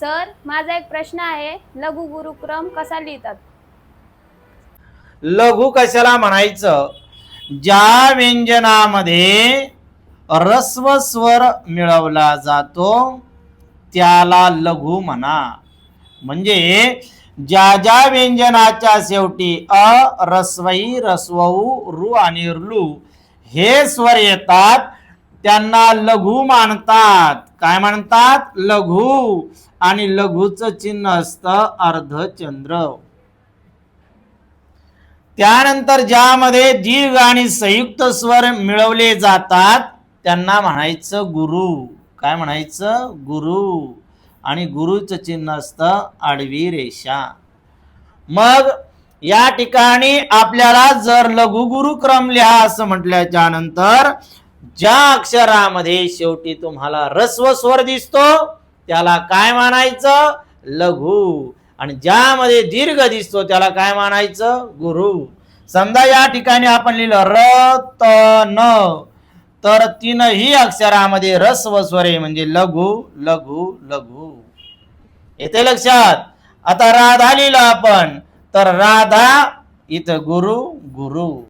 Sir माझा एक प्रश्न आहे लघु गुरुक्रम कसा लिहितात? लघु कशाला म्हणायचं? ज्या व्यंजनामध्ये रस्व स्वर मिळवला जातो त्याला लघु म्हणा. म्हणजे ज्या ज्या व्यंजनाच्या शेवटी अ रस्वई रस्वऊ रु आणि लू हे स्वर येतात त्यांना लघु मानतात. काय म्हणतात लघु. आणि लघुचं चिन्ह असतं अर्धचंद्र. त्यानंतर ज्यामध्ये दीर्घ आणि संयुक्त स्वर मिळवले जातात त्यांना म्हणायचं गुरु. काय म्हणायचं? गुरु. आणि गुरुचं चिन्ह असतं आडवी रेषा. मग या ठिकाणी आपल्याला जर लघु गुरु क्रम लिहा असं म्हटल्याच्या नंतर ज्या अक्षरामध्ये शेवटी तुम्हाला रस्व स्वर दिसतो त्याला काय मानायचं? लघु. आणि ज्यामध्ये दीर्घ दिसतो त्याला काय मानायचं? गुरु. समजा या ठिकाणी आपण लिहिलं र त न. तर तीनही अक्षरामध्ये रस्व स्वर आहे म्हणजे लघु लघु लघु. येते लक्षात? आता राधा लिहिलं आपण. तर राधा इथं गुरु गुरु.